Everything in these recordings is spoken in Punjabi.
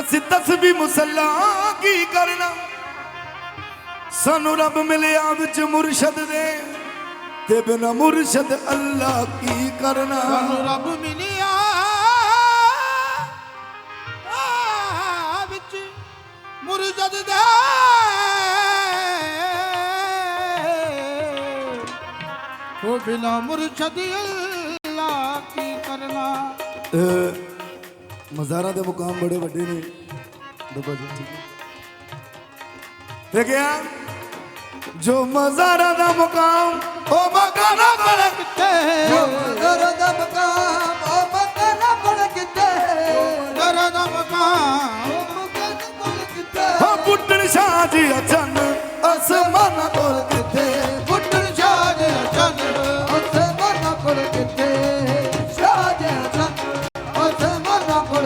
ਅਸੀਂ ਤਸਬੀ ਮੁਸੱਲਾ ਕੀ ਕਰਨਾ? ਸਾਨੂੰ ਰੱਬ ਮਿਲਿਆ ਵਿੱਚ ਮੁਰਸ਼ਦ ਦੇ ਤੇ ਬਿਨਾ ਮੁਰਸ਼ਦ ਅੱਲਾ ਕੀ ਕਰਨਾ? ਸਾਨੂੰ ਰੱਬ ਮਿਲਿਆ ਆ ਵਿੱਚ ਮੁਰਜਦ ਦੇ। ਉਹ ਬਿਨਾ ਮੁਰਸ਼ਦ ਅੱਲਾ ਕੀ ਕਰਨਾ? ਮਜ਼ਾਰਾਂ ਦੇ ਮੁਕਾਮ ਬੜੇ ਵੱਡੇ ਨੇ। ਦੱਬਾ ਜੀ ਠੀਕ ਹੈ। ਜੋ ਮਜ਼ਾਰਾਂ ਦਾ ਮੁਕਾਮ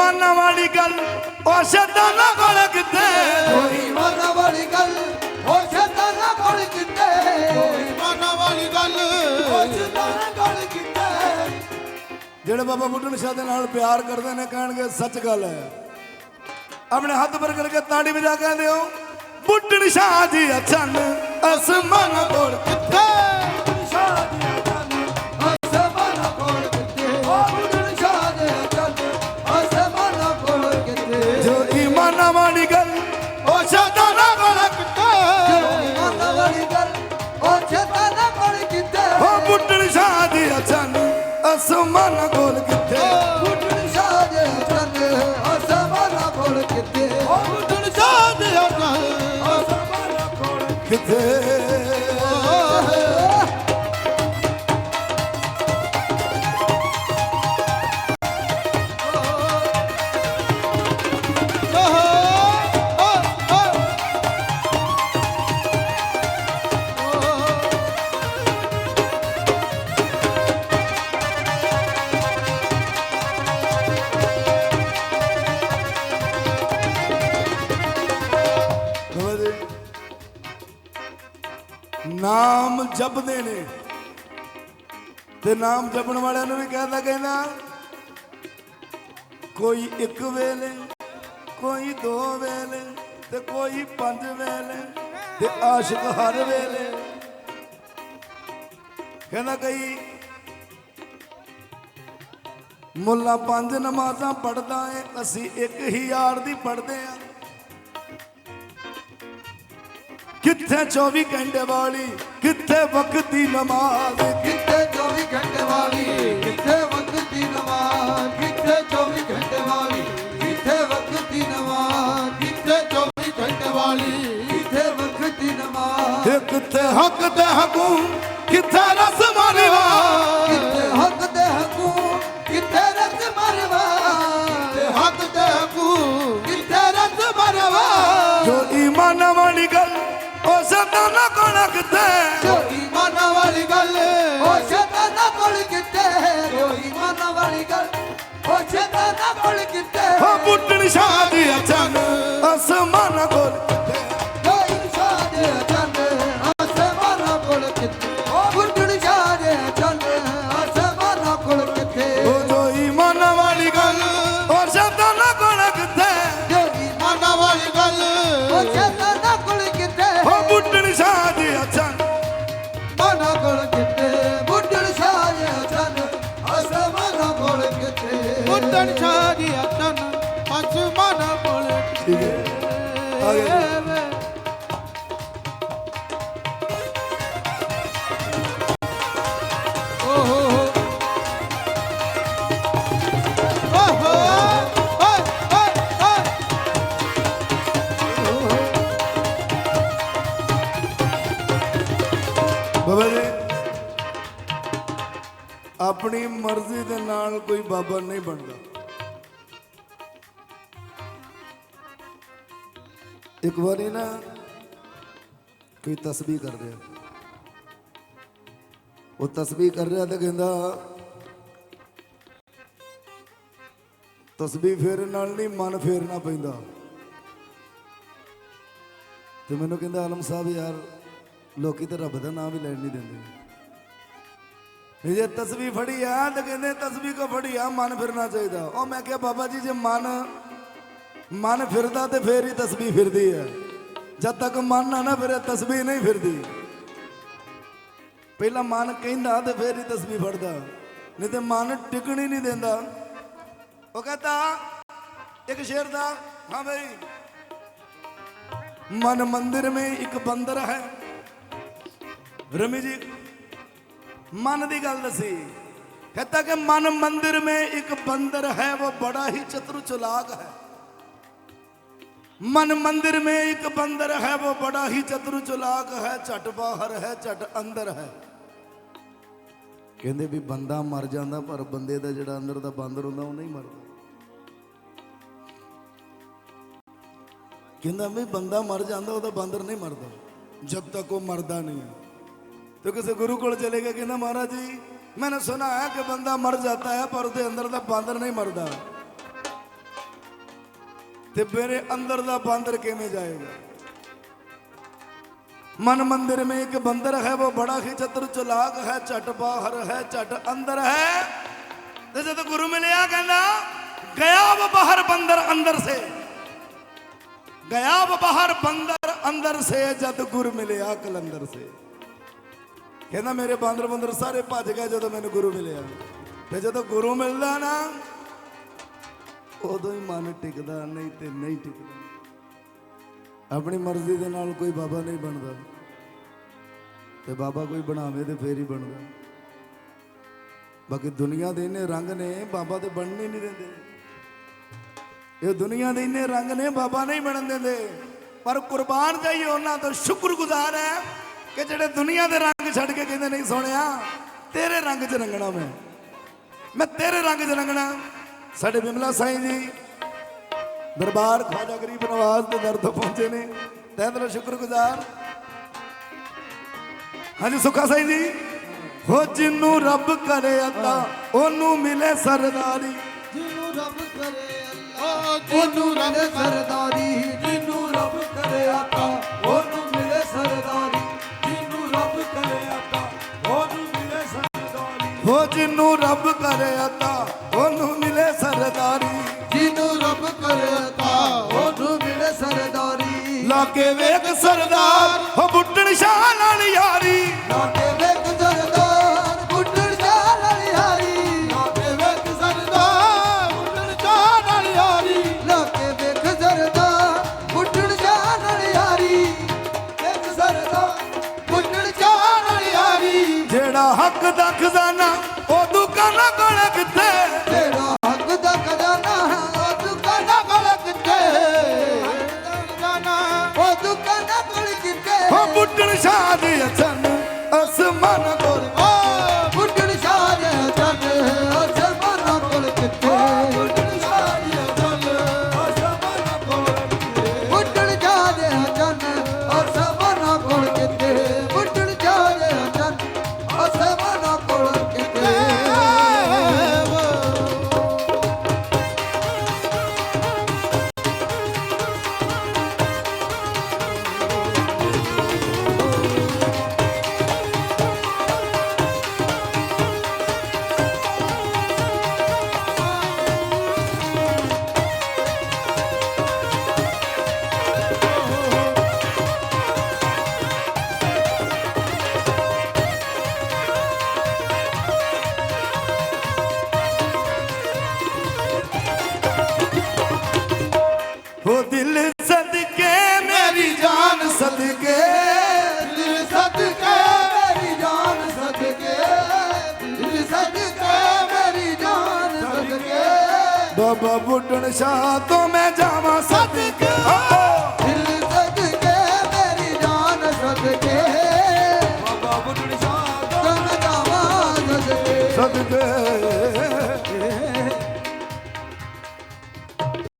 ਜੋ ਈਮਾਨ ਵਾਲੀ ਗੱਲ ਉਹ ਸ਼ੈਤਾਨਾਂ ਕੋਲ ਕਿਤੇ ਕੋਈ ਮਨ ਵਾਲੀ ਗੱਲ ਉਹ ਸ਼ੈਤਾਨਾਂ ਕੋਲ ਕਿਤੇ ਮਨ ਵਾਲੀ ਗੱਲ। ਉਹ ਸ਼ੈਤਾਨਾਂ ਕੋਲ ਕਿਤੇ ਜਿਹੜੇ ਬਾਬਾ ਬੁੱਢਣ ਸ਼ਾਹ ਦੇ ਨਾਲ ਪਿਆਰ ਕਰਦੇ ਨੇ ਕਹਿਣਗੇ ਸੱਚ ਗੱਲ ਹੈ। ਆਪਣੇ ਹੱਥ ਪਰ ਕਰਕੇ ਤਾੜੀ ਵਜਾ ਕਹਿੰਦੇ ਹੋ ਬੁੱਢਣ ਸ਼ਾਹ ਜੀ ਅਚਨ ਅਸਮਾਨ ਕੋਲ ਕਿੱਥੇ? ਕਿੱਥੇ ਤੇ ਨਾਮ ਜਪਣ ਵਾਲਿਆਂ ਨੂੰ ਵੀ ਕਹਿੰਦਾ ਕਹਿੰਦਾ, ਕੋਈ ਇੱਕ ਵੇਲੇ, ਕੋਈ ਦੋ ਵੇਲੇ ਤੇ ਕੋਈ ਪੰਜ ਵੇਲੇ ਤੇ ਆਸ਼ਿਕ ਹਰ ਵੇਲੇ। ਕਹਿੰਦਾ ਕਈ ਮੁੱਲਾ ਪੰਜ ਨਮਾਜ਼ਾਂ ਪੜਦਾ ਏ, ਅਸੀਂ ਇੱਕ ਹੀ ਯਾਰ ਦੀ ਪੜਦੇ ਆ। ਕਿੱਥੇ 24 ਘੰਟੇ ਵਾਲੀ, ਕਿੱਥੇ ਵਕਤ ਦੀ ਨਮਾਜ਼ 24 ਘੰਟੇ ਵਾਲੀ ਕਿੱਥੇ ਵਕਤ ਦੀ ਨਮਾਜ਼ ਕਿੱਥੇ 24 ਘੰਟੇ ਵਾਲੀ ਕਿੱਥੇ ਵਕਤ ਦੀ ਨਮਾਜ਼ ਕਿੱਥੇ 24 ਘੰਟੇ ਵਾਲੀ ਕਿੱਥੇ ਵਕਤ ਦੀ ਨਮਾਜ਼। ਕਿੱਥੇ ਹੱਕ ਤੇ ਹਕੂਮ ਕਿੱਥੇ ਰਸਮ ਰਿਵਾ ਕਿੱਥੇ ਹੱਕ ਤੇ ਹਕੂਮ ਕਿੱਥੇ ਰਤ ਮਰਵਾ? ਹੱਕ ਤੇ ਹਕੂ ਕਿੱਥੇ ਰਤ ਮਰਵਾ? ਜੋ ਈਮਾਨ ਵਾਲੀ ਗੱਲ ਉਹ ਸਤਾਨਾ ਕੋਲ ਕਿੱਥੇ? ਕੋਲ ਕਿੱਥੇ ਹੋ ਬੁੱਢਣ ਸ਼ਾਹ ਦੀ ਅਚਨ ਅਸਮਾਨ ਕੋਲ ਬੁੱਢਣ ਸ਼ਾਹ ਜੀ ਅਚਨ ਅਸਮਾਨ ਕੋਲ ਠੀਕ ਹੈ। ਆ ਗਿਆ ਦੇ ਨਾਲ ਕੋਈ ਬਾਬਾ ਨਹੀਂ ਬਣਦਾ। ਇੱਕ ਵਾਰੀ ਨਾ ਕੋਈ ਤਸਬੀਹ ਕਰ ਰਿਹਾ। ਉਹ ਤਸਬੀਹ ਕਰ ਰਿਹਾ ਤੇ ਕਹਿੰਦਾ, ਤਸਬੀਹ ਫੇਰਨ ਨਾਲ ਨਹੀਂ, ਮਨ ਫੇਰਨਾ ਪੈਂਦਾ। ਤੇ ਮੈਨੂੰ ਕਹਿੰਦਾ, ਆਲਮ ਸਾਹਿਬ ਯਾਰ, ਲੋਕੀ ਤਾਂ ਰੱਬ ਦਾ ਨਾਮ ਵੀ ਲੈਣ ਨਹੀਂ ਦਿੰਦੇ। ਜੇ ਤਸਵੀ ਫੜੀ ਆ, ਤੇ ਕਹਿੰਦੇ ਤਸਵੀ ਕੋ ਫੜੀ ਆ? ਮਨ ਫਿਰਨਾ ਚਾਹੀਦਾ। ਉਹ ਮੈਂ ਕਿਹਾ, ਬਾਬਾ ਜੀ, ਜੇ ਮਨ ਮਨ ਫਿਰਦਾ ਤੇ ਫੇਰ ਹੀ ਤਸਵੀਰ ਫਿਰਦੀ ਹੈ ਜਦ ਤੱਕ ਮਨ ਨਾ ਨਾ ਫਿਰ, ਤਸਵੀਰ ਨਹੀਂ ਫਿਰਦੀ। ਪਹਿਲਾਂ ਮਨ ਕਹਿੰਦਾ ਤੇ ਫੇਰ ਹੀ ਤਸਵੀਰ ਫੜਦਾ। ਨਹੀਂ ਤੇ ਮਨ ਟਿਕਣੀ ਨਹੀਂ ਦਿੰਦਾ। ਉਹ ਕਹਤਾ, ਇੱਕ ਸ਼ੇਰ ਦਾ, ਹਾਂ ਬਈ। ਮਨ ਮੰਦਿਰ ਮੇ ਇੱਕ ਬੰਦਰ ਹੈ। ਰਮੀ ਜੀ ਮਨ ਦੀ ਗੱਲ ਦੱਸੀ ਕਹਤਾ ਕਿ ਮਨ ਮੰਦਿਰ में एक बंदर है वो बड़ा ही चतुर चलाक है मन मंदिर में एक बंदर है वो बड़ा ही चतुर चलाक है ਝਟ ਬਾਹਰ ਹੈ ਝਟ ਅੰਦਰ ਹੈ ਕਹਿੰਦੇ ਵੀ ਬੰਦਾ ਮਰ ਜਾਂਦਾ ਪਰ ਬੰਦੇ ਦਾ ਜਿਹੜਾ ਅੰਦਰ ਦਾ ਬਾਂਦਰ ਹੁੰਦਾ ਉਹ ਨਹੀਂ ਮਰਦਾ ਕਹਿੰਦਾ ਵੀ ਬੰਦਾ ਮਰ ਜਾਂਦਾ ਉਹਦਾ ਬਾਂਦਰ ਨਹੀਂ ਮਰਦਾ ਜਦ ਤੱਕ ਉਹ ਮਰਦਾ ਨਹੀਂ ਹੈ तो किसी गुरु को चले गए कहना महाराज जी मैंने सुना है कि बंदा मर जाता है पर उसके अंदर का बांदर नहीं मरदा ते मेरे अंदर का बांदर किमें जाएगा मन मंदिर में एक बंदर है वो बड़ा ही चतुर चलाक है झट बाहर है झट अंदर है ते जब गुरु मिलया कहना गया वो बाहर बंदर अंदर से गया वो बाहर बंदर अंदर से जद गुरु मिलया कलंदर से ਕਹਿੰਦਾ ਮੇਰੇ ਬਾਂਦਰ ਬੰਦਰ ਸਾਰੇ ਭੱਜ ਗਏ ਜਦੋਂ ਮੈਨੂੰ ਗੁਰੂ ਮਿਲਿਆ। ਤੇ ਜਦੋਂ ਗੁਰੂ ਮਿਲਦਾ ਨਾ, ਉਦੋਂ ਹੀ ਮਨ ਟਿਕਦਾ, ਨਹੀਂ ਤੇ ਨਹੀਂ ਟਿਕਦਾ। ਆਪਣੀ ਮਰਜ਼ੀ ਦੇ ਨਾਲ ਕੋਈ ਬਾਬਾ ਨਹੀਂ ਬਣਦਾ। ਤੇ ਬਾਬਾ ਕੋਈ ਬਣਾਵੇ ਤੇ ਫੇਰ ਹੀ ਬਣਦਾ। ਬਾਕੀ ਦੁਨੀਆ ਦੇ ਇੰਨੇ ਰੰਗ ਨੇ, ਬਾਬਾ ਤੇ ਬਣਨ ਹੀ ਨਹੀਂ ਦਿੰਦੇ। ਇਹ ਦੁਨੀਆ ਦੇ ਇੰਨੇ ਰੰਗ ਨੇ, ਬਾਬਾ ਨਹੀਂ ਬਣਨ ਦਿੰਦੇ। ਪਰ ਕੁਰਬਾਨ ਜਾਈਏ ਉਹਨਾਂ ਤੋਂ, ਸ਼ੁਕਰਗੁਜ਼ਾਰ ਹੈ। ਕਿ ਜਿਹੜੇ ਦੁਨੀਆ ਦੇ ਰੰਗ ਛੱਡ ਕੇ ਕਹਿੰਦੇ ਨਹੀਂ ਸੋਹਣਿਆ ਤੇਰੇ ਰੰਗ 'ਚ ਰੰਗਣਾ ਮੈਂ। ਮੈਂ ਤੇਰੇ ਰੰਗ 'ਚ ਰੰਗਣਾ। ਸਾਡੇ ਬਿਮਲਾ ਸਾਈਂ ਜੀ ਦਰਬਾਰ ਖਾਜਾ ਗਰੀਬ ਨਵਾਜ਼ ਦੇ ਦਰ ਤੋਂ ਪਹੁੰਚੇ ਨੇ। ਤਹਿ ਦਿਲੋਂ ਸ਼ੁਕਰਗੁਜ਼ਾਰ। ਹਾਂਜੀ ਸੁੱਖਾ ਸਾਈਂ ਜੀ। ਹੋ ਜਿੰਨੂੰ ਰੱਬ ਕਰੇ ਅੱਲਾ ਉਹਨੂੰ ਮਿਲੇ ਸਰਦਾਰੀ। ਜਿਹਨੂੰ ਰੱਬ ਕਰੇ ਓ ਉਹਨੂੰ ਮਿਲੇ ਸਰਦਾਰੀ। ਜਿਹਨੂੰ ਰੱਬ ਕਰੇ ਆਤਾ ਉਹਨੂੰ ਹੋ ਜਿੰਨੂੰ ਰੱਬ ਕਰੇ ਅੱਲਾ ਉਹਨੂੰ ਮਿਲੇ ਸਰਦਾਰੀ। ਜਿਹਨੂੰ ਰੱਬ ਕਰੇ ਆਤਾ ਉਹਨੂੰ ਮਿਲੇ ਸਰਦਾਰੀ। ਲਾ ਕੇ ਵੇਖ ਸਰਦਾਰ ਹੋ ਬੁੱਟਣ ਸ਼ਾਹ ਨਾਲ ਯਾਰੀ। ਲਾਗੇ ਵੇਖ ਸਰਦਾਰ ਬੁੱਢੜ ਚਾਲ ਹਰੀ ਲਾਗੇ ਵੇਖ ਸਰਦਾਰ ਮੁੰਡਣ ਚਾਹ ਨਾਲ ਯਾਰੀ। ਲਾਗੇ ਵੇਖ ਸਰਦਾਰ ਬੁੱਢੜ ਚਾਲ ਹਰੀ ਵੇਖ ਸਰਦਾਰ। ਹੱਕ ਦਾ ਖਜ਼ਾਨਾ ਉਹ ਦੁਕਾਨਾਂ ਕੋਲ ਕਿੱਥੇ? ਤੇਰਾ ਹੱਕ ਦਾ ਖਜ਼ਾਨਾ ਉਹ ਦੁਕਾਨਾਂ ਕੋਲ ਕਿੱਥੇ? ਜਾਨਾ ਉਹ ਦੁਕਾਨਾਂ ਕੋਲ ਕਿੱਥੇ? ਹੋ ਬੁੱਟਣ ਸ਼ਾਹ ਦੀ ਅਸਨ ਬਾਬਾ ਬੁੱਢਣ ਸ਼ਾਹ ਤੋਂ ਮੈਂ ਜਾਵਾਂ ਸਦਕੇ ਦਿਲ